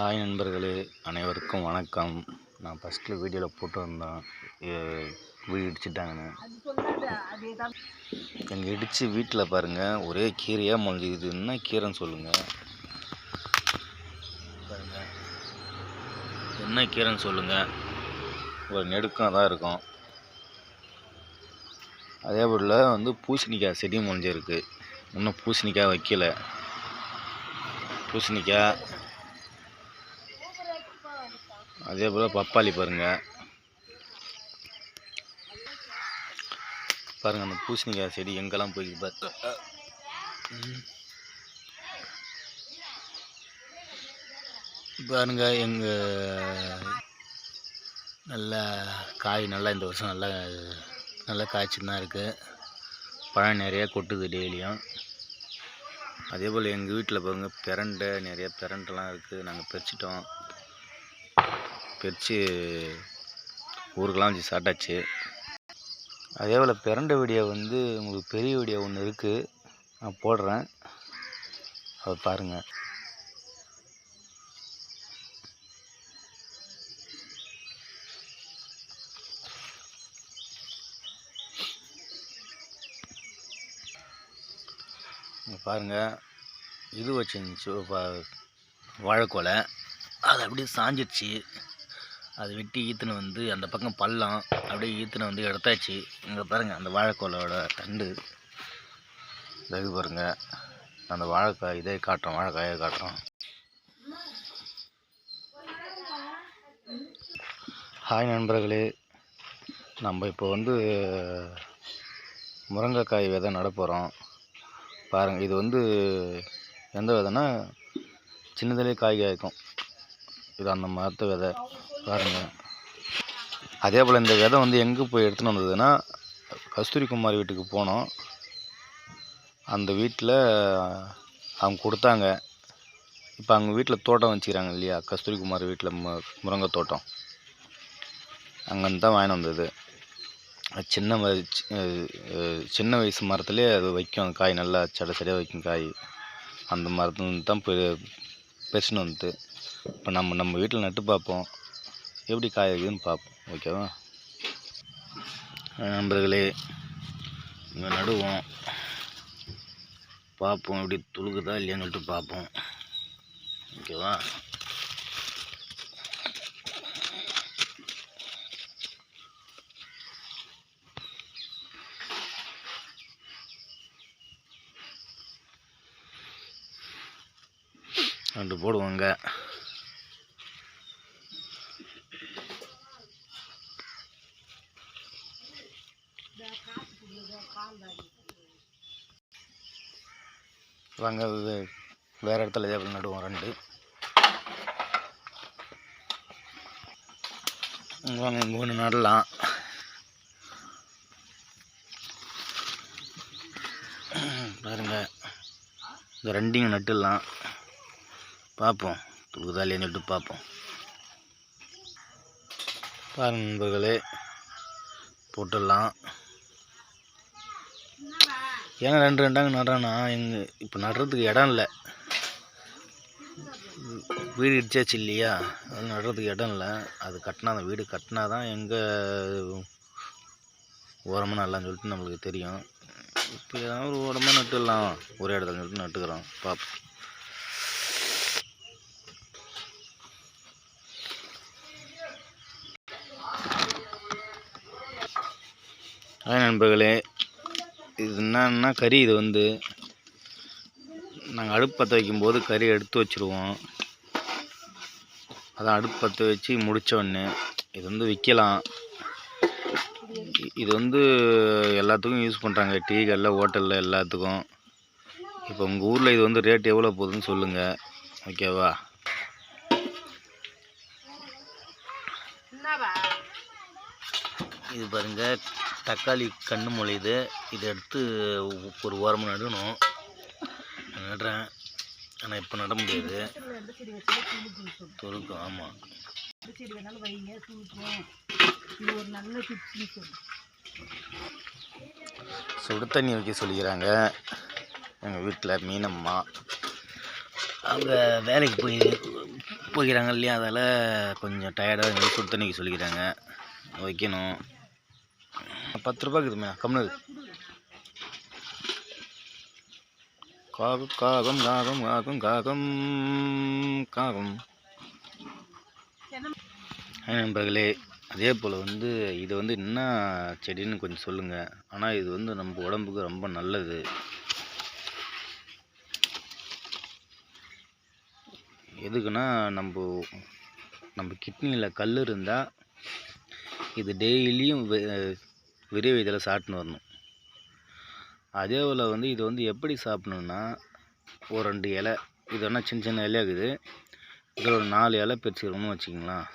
Hi நண்பர்களே அனைவருக்கும் வணக்கம். நான் ஃபஸ்ட்டில் வீடியோவில் போட்டு வந்தேன். வீடு இடிச்சிட்டாங்கன்னு. எங்கள் இடித்து வீட்டில் பாருங்கள் ஒரே கீரையாக முளைஞ்சிது. என்ன கீரைன்னு சொல்லுங்கள் பாருங்கள் என்ன கீரைன்னு சொல்லுங்கள் ஒரு நெடுக்கம் தான் இருக்கும். அதே போல் வந்து பூசணிக்காய் செடி முளைஞ்சிருக்கு. இன்னும் பூசணிக்காய் வைக்கல. பூசணிக்காய் அதே போல் பப்பாளி பாருங்கள் பாருங்கள் அந்த பூசணிக்காய் செடி எங்கெல்லாம் போய் பாரு. பாருங்கள் பாருங்க நல்லா காய் நல்லா இந்த வருஷம் நல்லா நல்லா காய்ச்சின்னு தான் இருக்குது பழம் நிறையா கொட்டுது டெய்லியும். அதே போல் எங்கள் வீட்டில் பாருங்கள் பிரண்டை நிறைய பிரண்டெல்லாம் இருக்குது நாங்கள் பறிச்சிட்டோம். பறித்து ஊருக்கெல்லாம் வச்சு சாட்டாச்சு அதே போல் பிறண்ட வீடியோ வந்து உங்களுக்கு பெரிய வீடியோ ஒன்று இருக்குது நான் போடுறேன். அதை பாருங்கள் பாருங்கள் இது வச்சுருந்துச்சு வாழைக்கோலை. அது அப்படியே சாஞ்சிடுச்சு அது வெட்டி ஈத்துன்னு வந்து அந்த பக்கம் பள்ளம் அப்படியே ஈத்துன்னு வந்து எடுத்தாச்சு. இங்கே பாருங்கள் அந்த வாழைக்கோலோட தண்டு. இது பாருங்கள் அந்த வாழைக்காய் இதே காட்டுறோம் வாழைக்காயை காட்டுறோம். ஹாய் நண்பர்களே நம்ம இப்போ வந்து முருங்கைக்காய் விதை நடப்போகிறோம் பாருங்கள் இது வந்து எந்த விதைனா சின்னதிலே காய் காய்க்கும். இது அந்த மரத்து விதை. பாருங்கள் அதே போல் இந்த விதை வந்து எங்கே போய் எடுத்துன்னு வந்ததுன்னா கஸ்தூரி குமார் வீட்டுக்கு போனோம். அந்த வீட்டில் அவங்க கொடுத்தாங்க. இப்போ அவங்க வீட்டில் தோட்டம் வச்சுக்கிறாங்க இல்லையா? கஸ்தூரி குமார் வீட்டில் மு முருங்கை தோட்டம். அங்கேருந்து தான் வாங்கினு வந்தது. சின்ன சின்ன வயசு மரத்துலேயே அது வைக்கும். காய் நல்லா சட சரியாக வைக்கும் காய். அந்த மரத்துலேருந்து தான் பெ பெருசுன்னு வந்துட்டு இப்போ நம்ம நம்ம வீட்டில் நட்டு பார்ப்போம். எப்படி காய வைக்குதுன்னு பார்ப்போம். ஓகேவா நண்பர்களே இங்கே நடுவோம். பார்ப்போம் எப்படி துளுக்குதா இல்லையான்னு சொல்லிட்டு பார்ப்போம். ஓகேவா ரெண்டு போடுவோங்க வாங்க இது வேற இடத்துல இதே நடுவோம் ரெண்டு. வாங்க இங்கே ஒன்று நடலாம். பாருங்க இந்த ரெண்டையும் நட்டுடலாம் பார்ப்போம் துளுக்குதா இல்லையான்னு சொல்லிட்டு பார்ப்போம். பாருங்க நண்பர்களே போட்டுடலாம். ஏன் ரெண்டு ரெண்டாங்க நடுறேன்னா எங்கள் இப்போ நடுறதுக்கு இடம் இல்லை. வீடு இடிச்சாச்சு இல்லையா அது நடுறதுக்கு இடம் இல்லை. அது கட்டினா வீடு கட்டினா தான் எங்கே ஓரமாக நல்லான்னு சொல்லிட்டு நம்மளுக்கு தெரியும். இப்போ ஏதாவது ஒரு ஓரமாக நட்டுடலாம். ஒரே இடத்துல சொல்லிட்டு நட்டுக்கிறோம். பார்ப்போம் நண்பர்களே. இது என்னன்னா கறி இது வந்து நாங்கள் அடுப்பு பற்ற வைக்கும்போது கறி எடுத்து வச்சுருவோம். அதான் அடுப்பு பற்ற வச்சு முடிச்ச இது வந்து விற்கலாம் இது வந்து எல்லாத்துக்கும் யூஸ் பண்ணுறாங்க டீ கடையில் ஹோட்டலில் எல்லாத்துக்கும். இப்போ உங்கள் ஊரில் இது வந்து ரேட் எவ்வளோ போகுதுன்னு சொல்லுங்கள் ஓகேவா இது பாருங்க தக்காளி கண்ணு முளையுது. இதை எடுத்து ஒரு ஓரமாக நடணும். நான் நடுறேன். ஆனால் இப்போ நட முடியாது. தொழுக்கும் ஆமாம் சுடு தண்ணி வைக்க சொல்லிக்கிறாங்க. எங்கள் வீட்டில் மீனம்மா. அவங்க வேலைக்கு போய் போய்க்கிறாங்க இல்லையா? அதால் கொஞ்சம் டயர்டாக இருந்தாலும் சுடு தண்ணிக்கு சொல்லிக்கிறாங்க. வைக்கணும். பத்து ரூபா இருக்குதுமே கம்னு காகம் காகம் காகம் காகம் காகம் காகம். நண்பர்களே அதே போல் வந்து இது வந்து என்ன செடின்னு கொஞ்சம் சொல்லுங்கள் ஆனால் இது வந்து நம்ம உடம்புக்கு ரொம்ப நல்லது. எதுக்குன்னா நம்ம நம்ம கிட்னியில் கல் இருந்தால் இது டெய்லியும் விரை வயதில் சாப்பிட்டுன்னு வரணும். அதே போல் வந்து இது வந்து எப்படி சாப்பிடணுன்னா ஒரு ரெண்டு இலை இது வேணால் சின்ன சின்ன இலையா இருக்குது? இதில் ஒரு நாலு இலை பிரிச்சுக்கணும்னு வச்சுக்கலாம்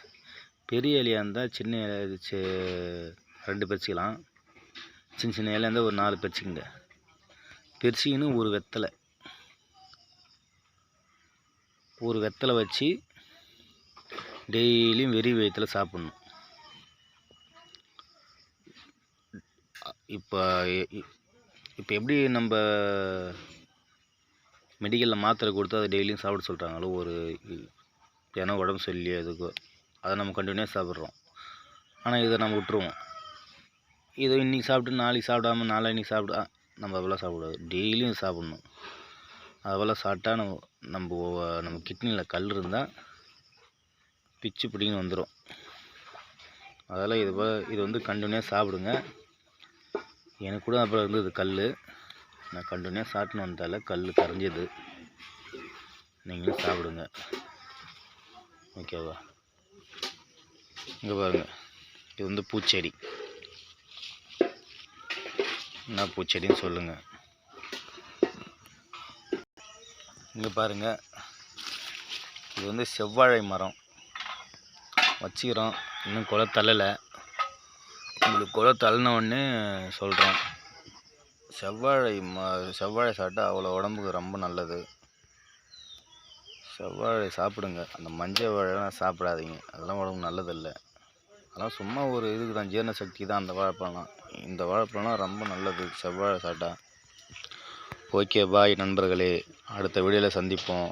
பெரிய இலையாக இருந்தால் சின்ன இலை ரெண்டு பிரிச்சுக்கலாம் சின்ன சின்ன இலையாக இருந்தால் ஒரு நாலு பிரிச்சுக்கங்க பிரிச்சிக்கின்னு ஒரு வெத்தலை. ஒரு வெத்தலை வச்சு டெய்லியும் வெறி வயத்தில் சாப்பிட்ணும். இப்போ இப்போ எப்படி நம்ம மெடிக்கலில் மாத்திரை கொடுத்து அதை டெய்லியும் சாப்பிட சொல்கிறாங்களோ ஒரு ஏன்னா உடம்பு சரியில்லையே எதுக்கோ அதை நம்ம கண்டினியூஸாக சாப்பிட்றோம். ஆனால் இதை நம்ம விட்ருவோம் இதை இன்றைக்கி சாப்பிட்டு நாளைக்கு சாப்பிடாம நாளை இன்றைக்கி சாப்பிட நம்ம அதெல்லாம் சாப்பிடாது டெய்லியும் சாப்பிட்ணும். அதெல்லாம் சாப்பிட்டா நம்ம நம்ம நம்ம கிட்னியில் கல் இருந்தால் பிச்சு பிடிங்கன்னு வந்துடும் அதெல்லாம் இது இது வந்து கண்டினியூஸாக சாப்பிடுங்க. எனக்கு கூட அப்புறம் இருந்தது கல் நான் கண்டினியூ சாப்பிட்டுன்னு வந்தால கல் கரைஞ்சது. நீங்களும் சாப்பிடுங்க. ஓகேவா? இங்கே பாருங்கள் இது வந்து பூச்செடி. என்ன பூச்செடின்னு சொல்லுங்கள் இங்கே பாருங்கள் இது வந்து செவ்வாழை மரம். வச்சுக்கிறோம். இன்னும் குலை தள்ளலை. உங்களுக்கு குலை தள்ளின உடனே சொல்கிறோம் செவ்வாழை ம செவ்வாழை சாப்பிட்டா அவ்வளோ உடம்புக்கு ரொம்ப நல்லது. செவ்வாழை சாப்பிடுங்க. அந்த மஞ்சள் வாழைலாம் சாப்பிடாதீங்க. அதெல்லாம் உடம்புக்கு நல்லதில்லை. அதெல்லாம் சும்மா ஒரு இதுக்கு தான் ஜீரண சக்தி தான் அந்த வாழைப்பழம்லாம். இந்த வாழைப்பழம்லாம் ரொம்ப நல்லது. செவ்வாழை சாப்பிட்டா. ஓகே பாய் நண்பர்களே. அடுத்த வீடியோவில் சந்திப்போம்.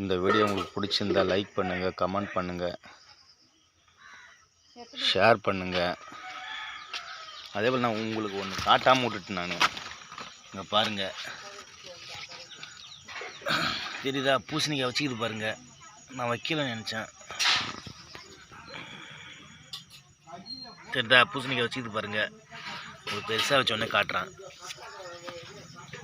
இந்த வீடியோ உங்களுக்கு பிடிச்சிருந்தா லைக் பண்ணுங்கள் கமெண்ட் பண்ணுங்கள் ஷேர் பண்ணுங்கள் அதே போல் நான் உங்களுக்கு ஒன்று காட்டாமல் விட்டுட்டேன் நான். இங்கே பாருங்கள் தெரியுதா? பூசணிக்காய் வச்சுக்கிது பாருங்கள் நான் வைக்கலன்னு நினச்சேன். தெரியுதா? பூசணிக்காய் வச்சுக்கிது பாருங்கள் ஒரு பெருசாக வச்சோடனே காட்டுறேன்.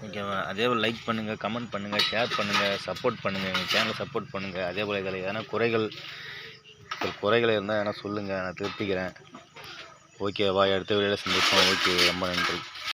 ஓகேவா? அதே போல் லைக் பண்ணுங்கள் கமெண்ட் பண்ணுங்கள் ஷேர் பண்ணுங்கள் சப்போர்ட் பண்ணுங்கள் எங்கள் சேனலை சப்போர்ட் பண்ணுங்கள் அதே போல் இதில் எதனா குறைகள் ஒரு குறைகள் இருந்தால் எதனா சொல்லுங்கள் நான் திருத்திக்கிறேன். ஓகேவா அடுத்த வீடியோவில் சந்திப்போம். ஓகே ரொம்ப நன்றி.